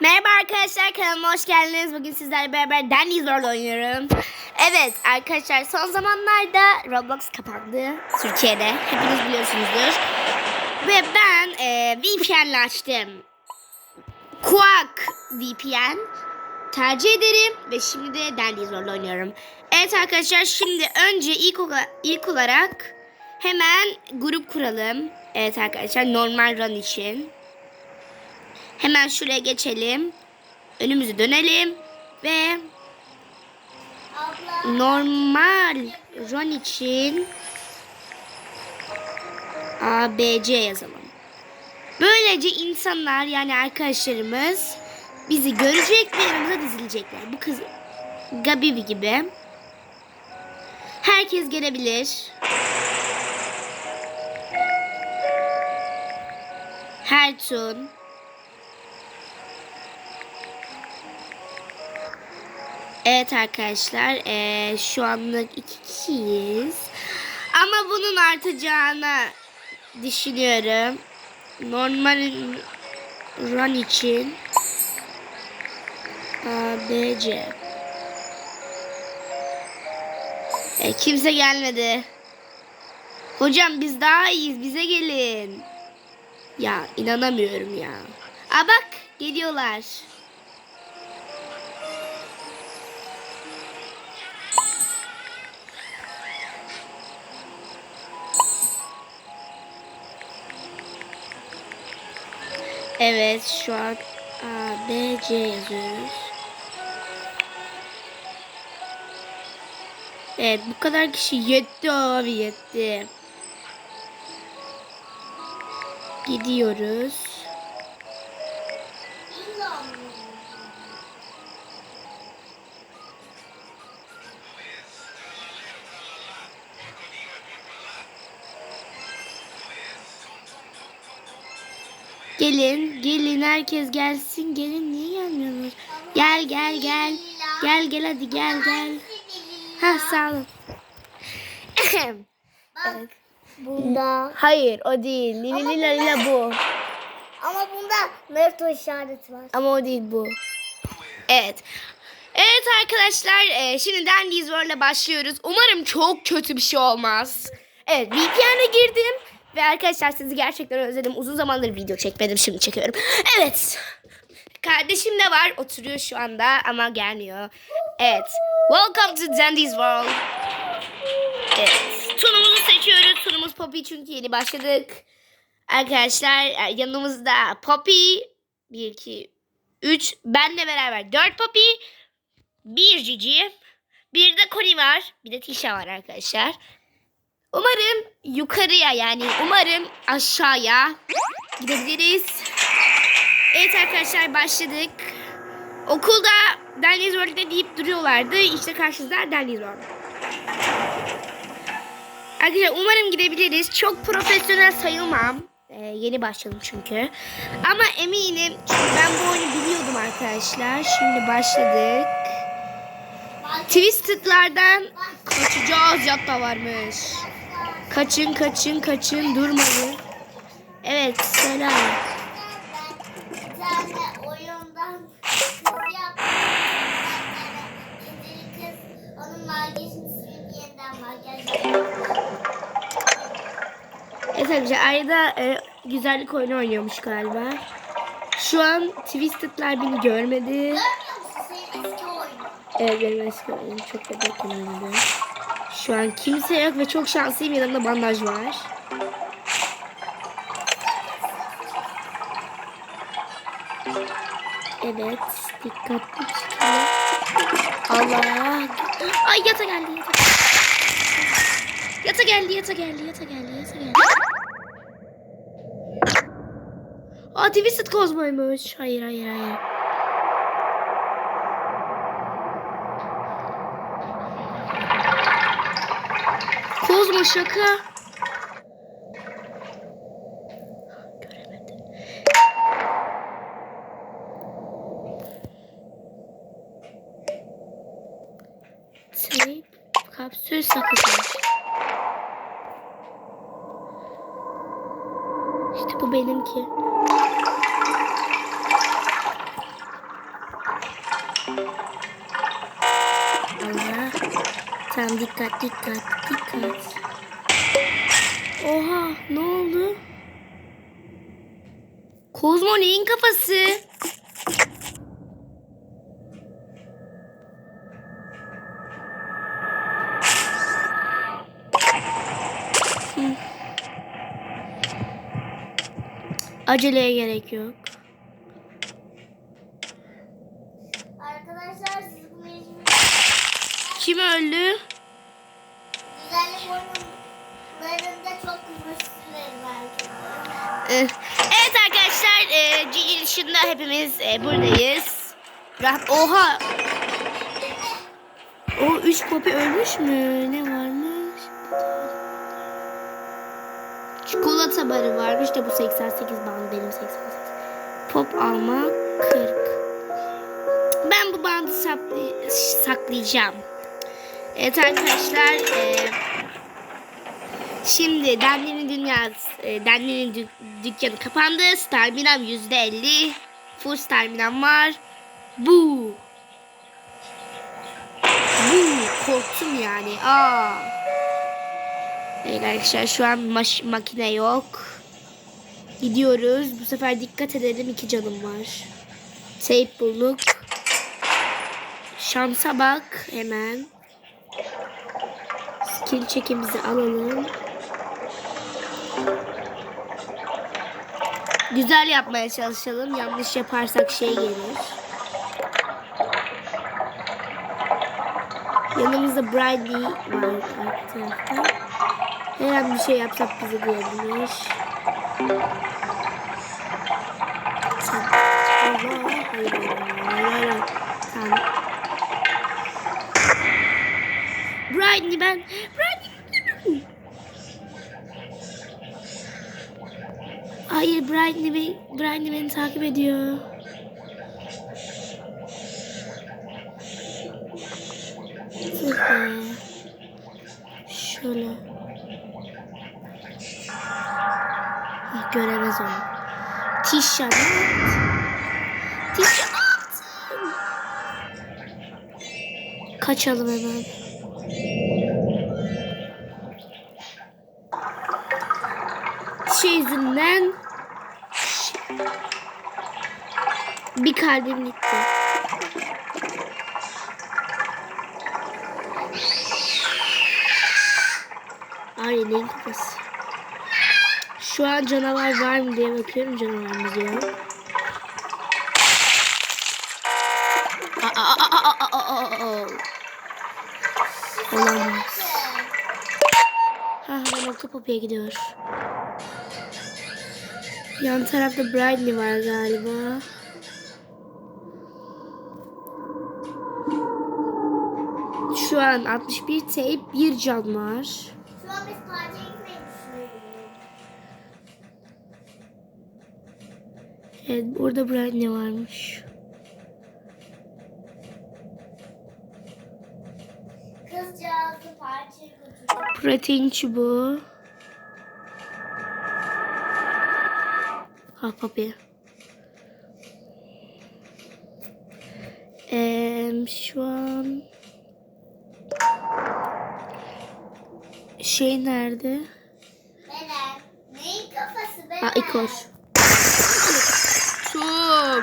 Merhaba arkadaşlar kanalıma hoş geldiniz. Bugün sizlerle beraber Danny Zor'la oynuyorum. Evet arkadaşlar son zamanlarda Roblox kapandı Türkiye'de. Hepiniz biliyorsunuzdur. Ve ben e, VPN'le açtım. Quack VPN tercih ederim ve şimdi de Dandy Zor'la oynuyorum. Evet arkadaşlar şimdi önce ilk, ilk olarak hemen grup kuralım. Evet arkadaşlar normal run için. Hemen şuraya geçelim. Önümüzü dönelim ve normal run için ABC yazalım. Böylece insanlar yani arkadaşlarımız bizi görecek ve yanımıza dizilecekler. Bu kız Gabi gibi. Herkes gelebilir. Hertun. Evet arkadaşlar eee, şu anlık iki kişiyiz. Ama bunun artacağını düşünüyorum. Normal run için ABC. E, kimse gelmedi. Hocam biz daha iyiyiz bize gelin. Ya inanamıyorum ya. Aa bak geliyorlar. Evet şu an A, B, C yazıyoruz. Evet bu kadar kişi yetti abi yetti. Gidiyoruz. Gelin, gelin herkes gelsin. Gelin niye gelmiyorsunuz? Gel gel gel. Gel gel hadi gel gel. Ha sağ olun. Bak bunda Hayır o değil. Lili lila lila bu. ama bunda Naruto işareti var. Ama o değil bu. Evet. Evet arkadaşlar e, şimdiden Dizworld'la başlıyoruz. Umarım çok kötü bir şey olmaz. Evet VPN'e girdim. Ve arkadaşlar sizi gerçekten özledim. Uzun zamandır video çekmedim. Şimdi çekiyorum. Evet. Kardeşim de var. Oturuyor şu anda ama gelmiyor. Evet. Welcome to Dandy's World. Evet. Tunumuzu seçiyoruz. Tunumuz Poppy çünkü yeni başladık. Arkadaşlar e, yanımızda Poppy. 1, 2, 3. Benle beraber 4 Poppy. 1 Cici. Bir de Connie var. Bir de Tisha var arkadaşlar. Umarım yukarıya yani umarım aşağıya gidebiliriz. Evet arkadaşlar başladık. Okulda Deniz World'de deyip duruyorlardı. İşte karşınızda Deniz World. Arkadaşlar umarım gidebiliriz. Çok profesyonel sayılmam. Ee, yeni başladım çünkü. Ama eminim çünkü ben bu oyunu biliyordum arkadaşlar. Şimdi başladık. Twisted'lardan kaçacağız yatta varmış. Kaçın kaçın kaçın durmayın. Evet selam. Evet arkadaşlar Ayda e, güzellik oyunu oynuyormuş galiba. Şu an Twisted'lar beni görmedi. Görmüyor musun senin eski oyunu? Evet benim eski oyunum çok da beklemedi. Şu an kimse yok ve çok şanslıyım yanımda bandaj var. Evet dikkatli. Allah. Ay yata geldi yata. Yata geldi yata geldi yata geldi yata geldi. Aa Twisted Cosmo'ymuş. Hayır hayır hayır. Kozmo şaka. Göremedim. Tape, kapsül sakızı. İşte bu benimki. Tamam dikkat dikkat dikkat. Oha ne oldu? Kozmo neyin kafası? Aceleye gerek yok. Arkadaşlar siz bu Kim öldü? Evet arkadaşlar, e, Cici dışında hepimiz e, buradayız. Oha! O üç popi ölmüş mü? Ne varmış? Çikolata barı varmış da bu 88 band benim 88. Pop alma 40. Ben bu bandı saklayacağım. Evet arkadaşlar, e, Şimdi Denli'nin dünyası, e, dük- dükkanı kapandı. Yüzde elli. Full Starminam var. Bu. Bu. Korktum yani. Aa. Evet arkadaşlar şu an maş- makine yok. Gidiyoruz. Bu sefer dikkat edelim. iki canım var. Tape bulduk. Şansa bak hemen. Skill çekimizi alalım. Güzel yapmaya çalışalım. Yanlış yaparsak şey gelir. Yanımızda Bradley var arka. Her an bir şey yapsak bizi. Tamam. Bradley ben... Bradley... Bradley, beni, Bradley beni takip ediyor. Be. Şöyle. Ah, göremez onu. Tişan. Tişan. Kaçalım hemen. Şey yüzünden bir kalbim gitti. Ailenin kafası. Şu an canavar var mı diye bakıyorum canavarımız yok. Olamaz. Ha hemen popya gidiyor. Yan tarafta Bradley var galiba. Şu an 61 tape bir can var. Şu an biz partiye gitmeyi. Evet burada Bradley varmış. Kızcağızı partiye götürdük. Protein çubuğu. Ha papi. Ee, şu an şey nerede? Beren. Neyin kafası Beren? Ha ikor. Çok.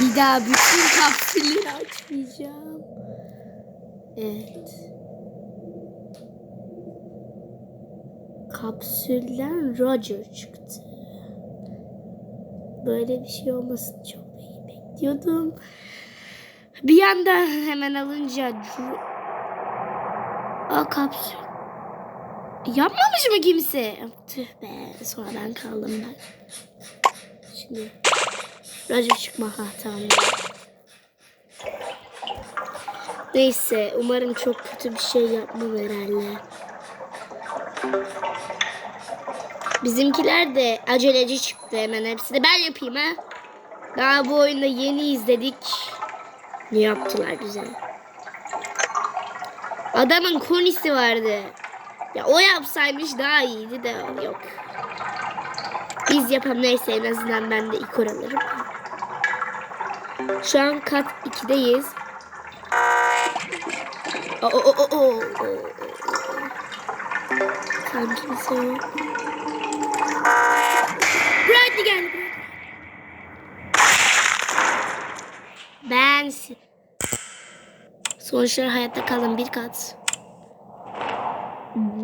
Bir daha bütün kapsülleri açmayacağım. Evet. Kapsülden Roger çıktı. Böyle bir şey olmasını çok iyi bekliyordum. Bir anda hemen alınca Aa kapsül. Yapmamış mı kimse? Tüh be sonradan kaldım ben. Şimdi Roger çıkma ha tamam. Neyse umarım çok kötü bir şey yapmam herhalde. Bizimkiler de aceleci çıktı hemen hepsi de ben yapayım ha. Daha bu oyunda yeni izledik. Ne yaptılar bize? Adamın konisi vardı. Ya o yapsaymış daha iyiydi de yok. Biz yapalım neyse en azından ben de ikor alırım. Şu an kat 2'deyiz. Oo, oo, oo, oo, oo. Tam kimse yok. Bradley geldi. Ben si- Sonuçları hayatta kalan bir kat.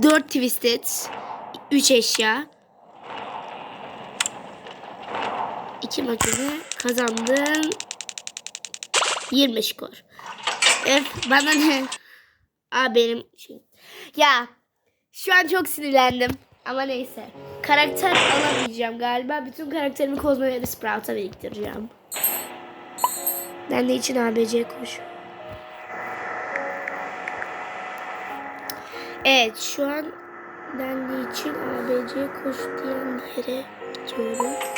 4 twisted. 3 eşya. 2 makine kazandın. 20 skor. Evet bana ne? Aa benim şey. Ya şu an çok sinirlendim. Ama neyse. Karakter alamayacağım galiba. Bütün karakterimi Kozmo ve Sprout'a biriktireceğim. Ben de için ABC koş. Evet şu an ben de için ABC koş diyen yere gidiyorum.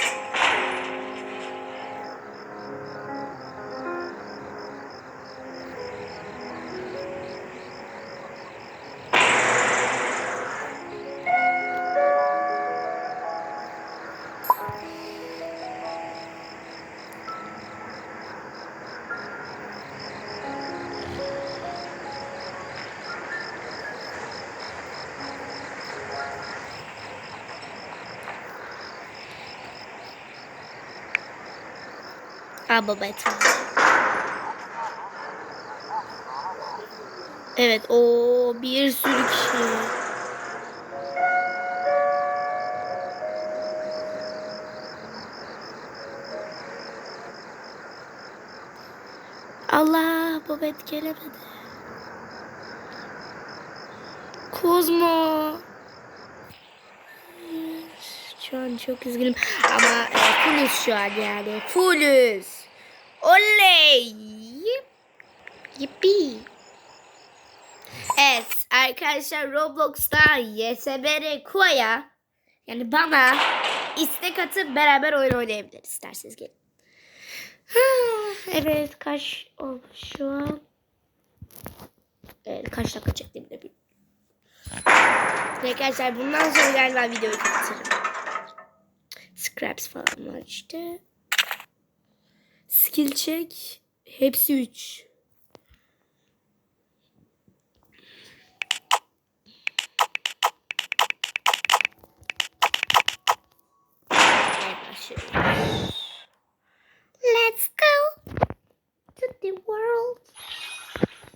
Aa baba etme. Evet o bir sürü kişi. Allah babet gelemedi. Kozmo. Şu an çok üzgünüm ama e, fullüz şu an yani fullüz. Oley. Yippi. Evet arkadaşlar Roblox'ta YSBR Kua'ya yani bana istek atıp beraber oyun oynayabiliriz isterseniz gelin. Evet kaç oldu şu an? Evet, kaç dakika çektiğimi de bilmiyorum. Arkadaşlar bundan sonra galiba videoyu kapatırım. Scraps falan var işte. Skill check. Hepsi 3. Let's go to the world.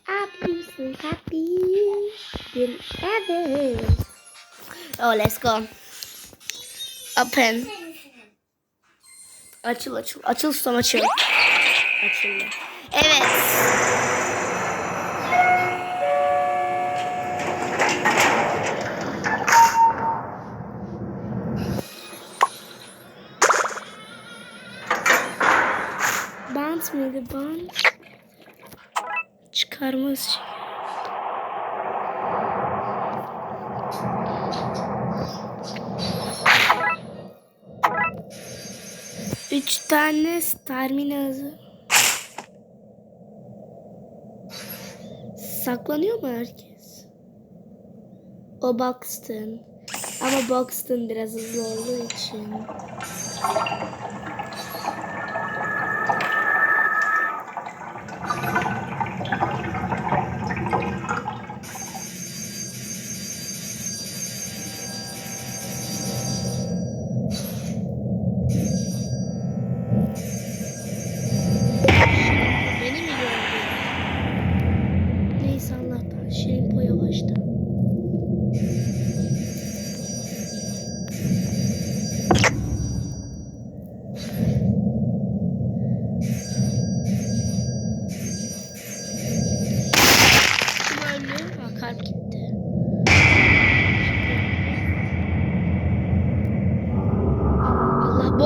I'm so happy than ever. Oh, let's go. Open. Açıl açıl. Açıl son açıl. Açıldı. Evet. Bant mıydı bant? Çıkarmaz şey. Tane stamina hazır. Saklanıyor mu herkes? O Buxton. Ama Buxton biraz hızlı olduğu için.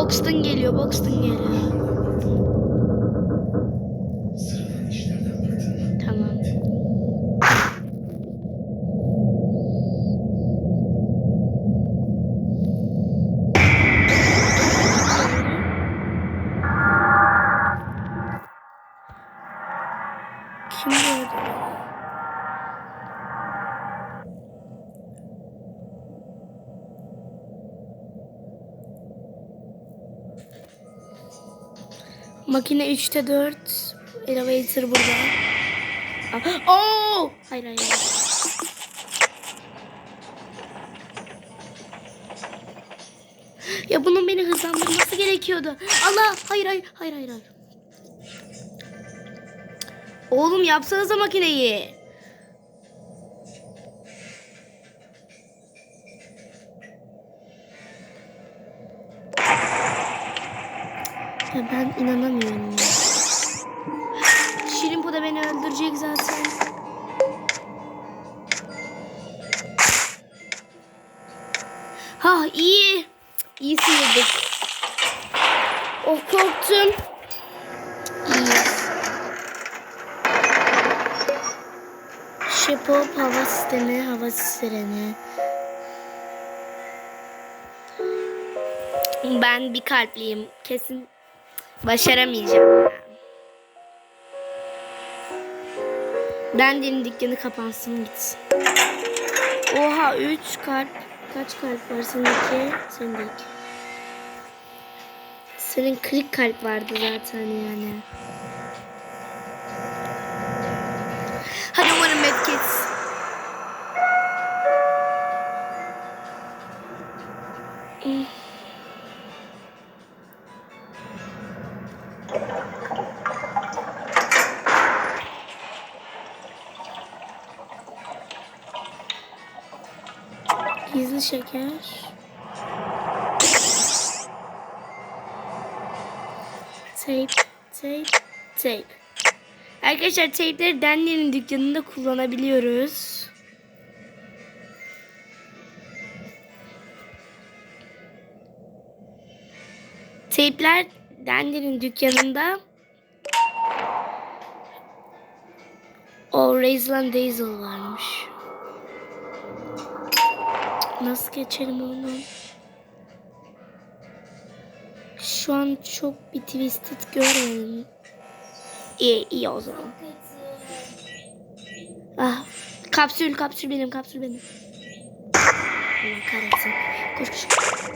Boxton geliyor, Boxton geliyor. Makine 3'te 4. Elevator burada. Aa, Oo! Hayır. hayır. Ya bunun beni hızlandırması gerekiyordu. Allah! Hayır hayır hayır hayır. hayır. Oğlum yapsanıza makineyi. Ya ben inanamıyorum sireni. Ben bir kalpliyim. Kesin başaramayacağım. Dandy'nin dükkanı kapansın gitsin. Oha 3 kalp. Kaç kalp var seninki? Sende iki. Senin kırık kalp vardı zaten yani. Gizli şeker. Tape, tape, tape. Arkadaşlar tape'leri Danny'nin dükkanında kullanabiliyoruz. Tape'ler Dandy'nin dükkanında o Raislan Dazzle varmış. Nasıl geçelim onu? Şu an çok bir twisted görmedim. İyi, iyi o zaman. Ah, kapsül, kapsül benim, kapsül benim. Allah kahretsin. Koş, koş.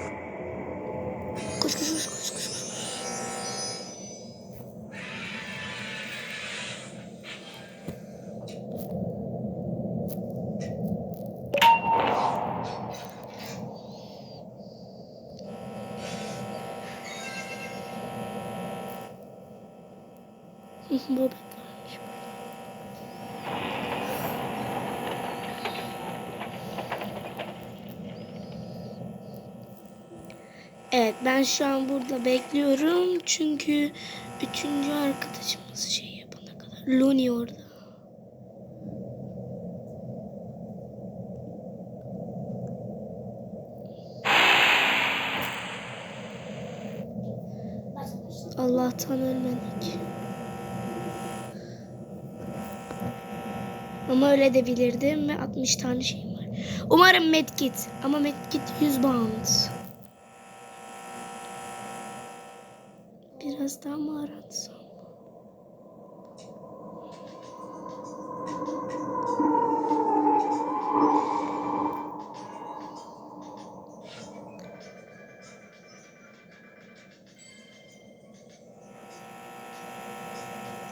Ben şu an burada bekliyorum çünkü üçüncü arkadaşımız şey yapana kadar. Looney orada. Allah'tan ölmedik. Ama öyle de bilirdim ve 60 tane şeyim var. Umarım medkit ama medkit 100 bound. Biraz daha mı aratsam?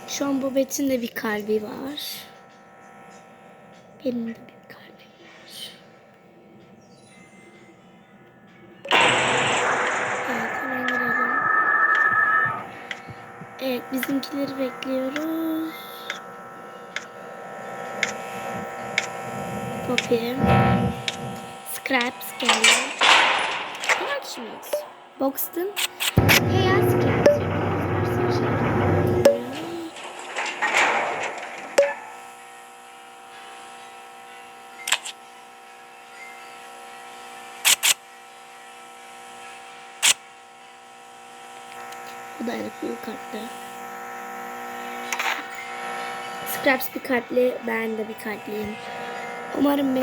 Şu an Bobet'in de bir kalbi var. Benim de bir Evet bizimkileri bekliyoruz. Poppy. Scraps geldi. Kişiyiz? Boxton. Hey Scraps. Bu da bir kartlı. Scraps bir kalpli, ben de bir kalpliyim. Umarım ben...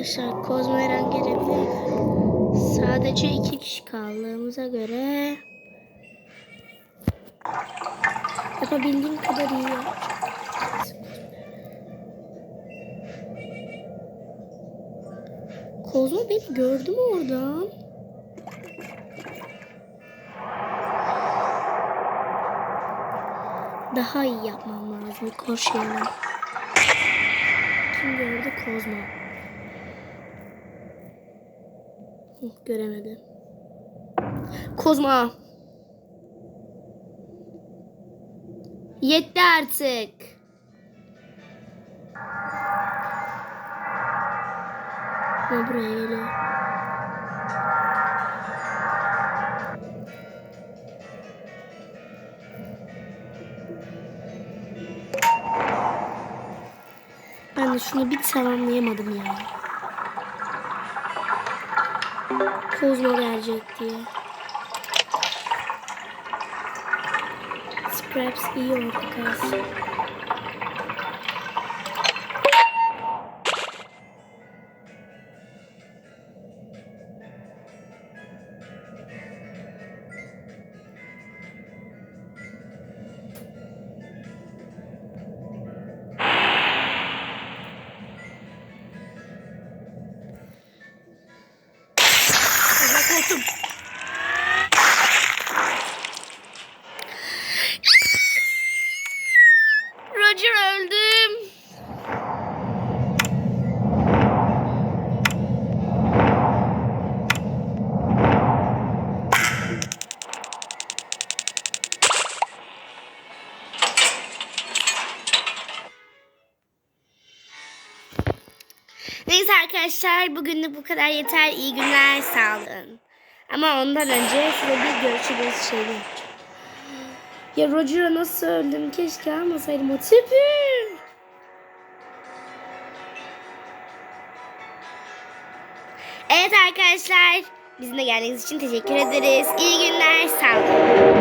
Arkadaşlar Kozmo Eren gelebilir. Sadece iki kişi kaldığımıza göre yapabildiğim kadar iyi yapacağım. Kozmo beni gördü mü oradan? Daha iyi yapmam lazım koş. Kim gördü Kozmo? Hı, Göremedi. Kozma. Yetti artık. Ha buraya geliyor. Ben de şunu bir tamamlayamadım ya. Kozmo gelecek diye. Scraps iyi oldu kalsın. Neyse arkadaşlar bugünlük bu kadar yeter. İyi günler sağ olun. Ama ondan önce size bir görüşürüz şeyi. Ya Roger'a nasıl öldüm? Keşke almasaydım o tipi. Evet arkadaşlar. Bizimle geldiğiniz için teşekkür ederiz. İyi günler. Sağ olun.